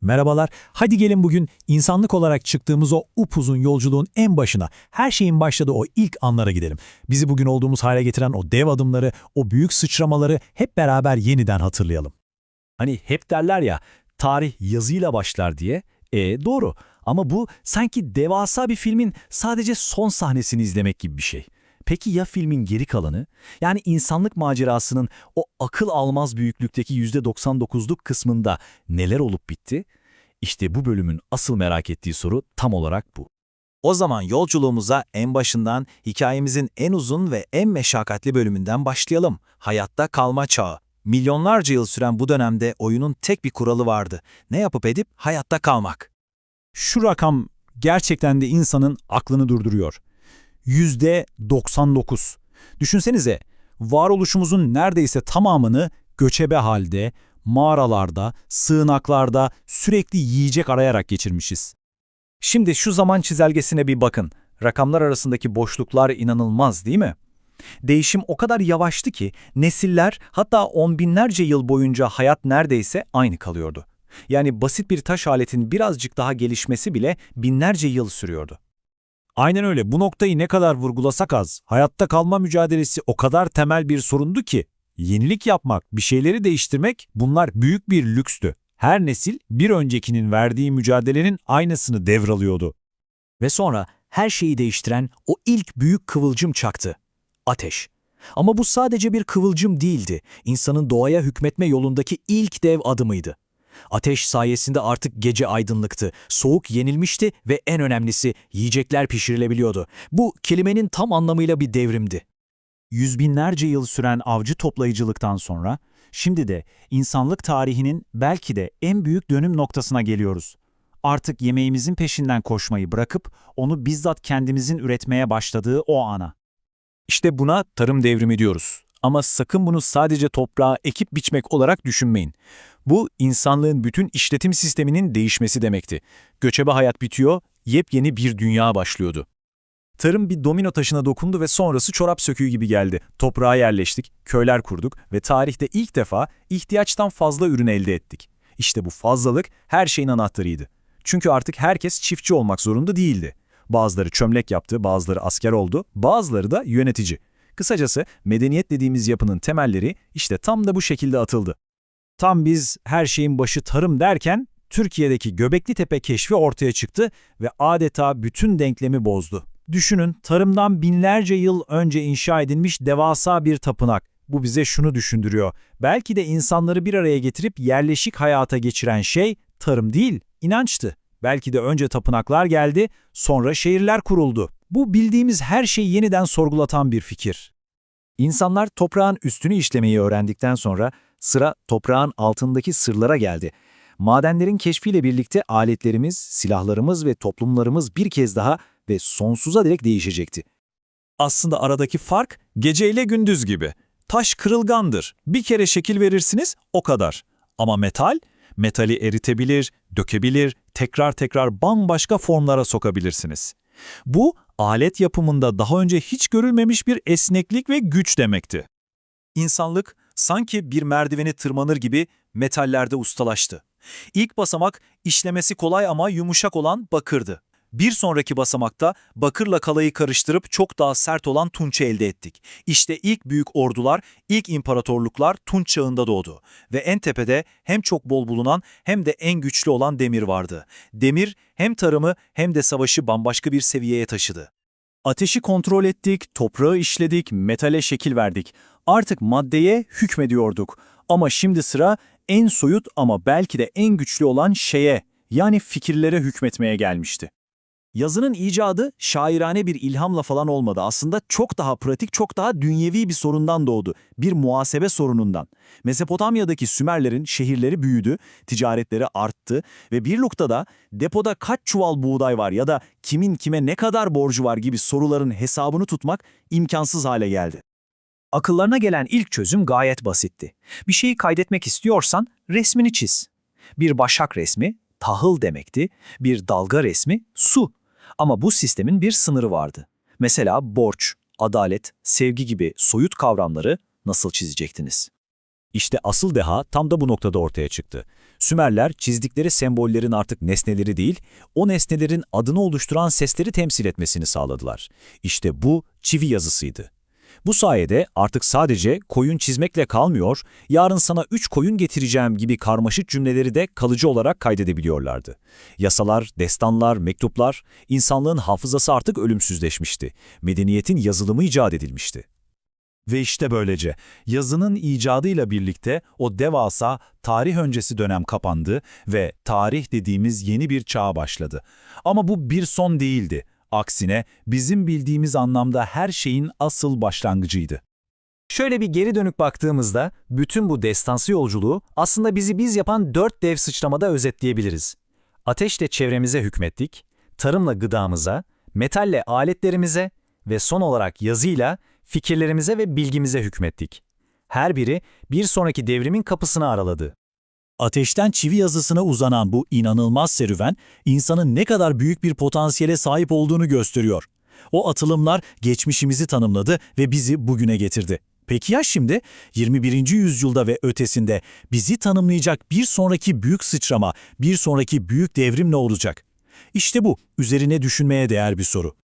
Merhabalar. Hadi gelin bugün insanlık olarak çıktığımız o upuzun yolculuğun en başına, her şeyin başladığı o ilk anlara gidelim. Bizi bugün olduğumuz hale getiren o dev adımları, o büyük sıçramaları hep beraber yeniden hatırlayalım. Hani hep derler ya tarih yazıyla başlar diye. E doğru ama bu sanki devasa bir filmin sadece son sahnesini izlemek gibi bir şey. Peki ya filmin geri kalanı? Yani insanlık macerasının o akıl almaz büyüklükteki %99'luk kısmında neler olup bitti? İşte bu bölümün asıl merak ettiği soru tam olarak bu. O zaman yolculuğumuza en başından hikayemizin en uzun ve en meşakkatli bölümünden başlayalım. Hayatta kalma çağı. Milyonlarca yıl süren bu dönemde oyunun tek bir kuralı vardı. Ne yapıp edip hayatta kalmak. Şu rakam gerçekten de insanın aklını durduruyor. Yüzde 99. Düşünsenize, varoluşumuzun neredeyse tamamını göçebe halde, mağaralarda, sığınaklarda sürekli yiyecek arayarak geçirmişiz. Şimdi şu zaman çizelgesine bir bakın. Rakamlar arasındaki boşluklar inanılmaz değil mi? Değişim o kadar yavaştı ki nesiller hatta on binlerce yıl boyunca hayat neredeyse aynı kalıyordu. Yani basit bir taş aletin birazcık daha gelişmesi bile binlerce yıl sürüyordu. Aynen öyle. Bu noktayı ne kadar vurgulasak az. Hayatta kalma mücadelesi o kadar temel bir sorundu ki. Yenilik yapmak, bir şeyleri değiştirmek bunlar büyük bir lükstü. Her nesil bir öncekinin verdiği mücadelenin aynısını devralıyordu. Ve sonra her şeyi değiştiren o ilk büyük kıvılcım çaktı. Ateş. Ama bu sadece bir kıvılcım değildi. İnsanın doğaya hükmetme yolundaki ilk dev adımıydı. Ateş sayesinde artık gece aydınlıktı, soğuk yenilmişti ve en önemlisi yiyecekler pişirilebiliyordu. Bu kelimenin tam anlamıyla bir devrimdi. Yüz binlerce yıl süren avcı toplayıcılıktan sonra, şimdi de insanlık tarihinin belki de en büyük dönüm noktasına geliyoruz. Artık yemeğimizin peşinden koşmayı bırakıp onu bizzat kendimizin üretmeye başladığı o ana. İşte buna tarım devrimi diyoruz. Ama sakın bunu sadece toprağa ekip biçmek olarak düşünmeyin. Bu insanlığın bütün işletim sisteminin değişmesi demekti. Göçebe hayat bitiyor, yepyeni bir dünya başlıyordu. Tarım bir domino taşına dokundu ve sonrası çorap söküğü gibi geldi. Toprağa yerleştik, köyler kurduk ve tarihte ilk defa ihtiyaçtan fazla ürün elde ettik. İşte bu fazlalık her şeyin anahtarıydı. Çünkü artık herkes çiftçi olmak zorunda değildi. Bazıları çömlek yaptı, bazıları asker oldu, bazıları da yönetici. Kısacası medeniyet dediğimiz yapının temelleri işte tam da bu şekilde atıldı. Tam biz her şeyin başı tarım derken Türkiye'deki Göbekli Tepe keşfi ortaya çıktı ve adeta bütün denklemi bozdu. Düşünün tarımdan binlerce yıl önce inşa edilmiş devasa bir tapınak. Bu bize şunu düşündürüyor. Belki de insanları bir araya getirip yerleşik hayata geçiren şey tarım değil, inançtı. Belki de önce tapınaklar geldi, sonra şehirler kuruldu. Bu bildiğimiz her şeyi yeniden sorgulatan bir fikir. İnsanlar toprağın üstünü işlemeyi öğrendikten sonra sıra toprağın altındaki sırlara geldi. Madenlerin keşfiyle birlikte aletlerimiz, silahlarımız ve toplumlarımız bir kez daha ve sonsuza dek değişecekti. Aslında aradaki fark gece ile gündüz gibi. Taş kırılgandır. Bir kere şekil verirsiniz o kadar. Ama metal, metali eritebilir, dökebilir, tekrar tekrar bambaşka formlara sokabilirsiniz. Bu alet yapımında daha önce hiç görülmemiş bir esneklik ve güç demekti. İnsanlık sanki bir merdiveni tırmanır gibi metallerde ustalaştı. İlk basamak işlemesi kolay ama yumuşak olan bakırdı. Bir sonraki basamakta bakırla kalayı karıştırıp çok daha sert olan tunç elde ettik. İşte ilk büyük ordular, ilk imparatorluklar tunç çağında doğdu. Ve en tepede hem çok bol bulunan hem de en güçlü olan demir vardı. Demir hem tarımı hem de savaşı bambaşka bir seviyeye taşıdı. Ateşi kontrol ettik, toprağı işledik, metale şekil verdik. Artık maddeye hükmediyorduk. Ama şimdi sıra en soyut ama belki de en güçlü olan şeye, yani fikirlere hükmetmeye gelmişti. Yazının icadı şairane bir ilhamla falan olmadı. Aslında çok daha pratik, çok daha dünyevi bir sorundan doğdu. Bir muhasebe sorunundan. Mezopotamya'daki Sümerlerin şehirleri büyüdü, ticaretleri arttı ve bir noktada depoda kaç çuval buğday var ya da kimin kime ne kadar borcu var gibi soruların hesabını tutmak imkansız hale geldi. Akıllarına gelen ilk çözüm gayet basitti. Bir şeyi kaydetmek istiyorsan resmini çiz. Bir başak resmi tahıl demekti, bir dalga resmi su. Ama bu sistemin bir sınırı vardı. Mesela borç, adalet, sevgi gibi soyut kavramları nasıl çizecektiniz? İşte asıl deha tam da bu noktada ortaya çıktı. Sümerler çizdikleri sembollerin artık nesneleri değil, o nesnelerin adını oluşturan sesleri temsil etmesini sağladılar. İşte bu çivi yazısıydı. Bu sayede artık sadece koyun çizmekle kalmıyor, yarın sana üç koyun getireceğim gibi karmaşık cümleleri de kalıcı olarak kaydedebiliyorlardı. Yasalar, destanlar, mektuplar, insanlığın hafızası artık ölümsüzleşmişti. Medeniyetin yazılımı icat edilmişti. Ve işte böylece yazının icadıyla birlikte o devasa tarih öncesi dönem kapandı ve tarih dediğimiz yeni bir çağ başladı. Ama bu bir son değildi. Aksine bizim bildiğimiz anlamda her şeyin asıl başlangıcıydı. Şöyle bir geri dönük baktığımızda bütün bu destansı yolculuğu aslında bizi biz yapan dört dev sıçramada özetleyebiliriz. Ateşle çevremize hükmettik, tarımla gıdamıza, metalle aletlerimize ve son olarak yazıyla fikirlerimize ve bilgimize hükmettik. Her biri bir sonraki devrimin kapısını araladı. Ateşten çivi yazısına uzanan bu inanılmaz serüven, insanın ne kadar büyük bir potansiyele sahip olduğunu gösteriyor. O atılımlar geçmişimizi tanımladı ve bizi bugüne getirdi. Peki ya şimdi 21. yüzyılda ve ötesinde bizi tanımlayacak bir sonraki büyük sıçrama, bir sonraki büyük devrim ne olacak? İşte bu üzerine düşünmeye değer bir soru.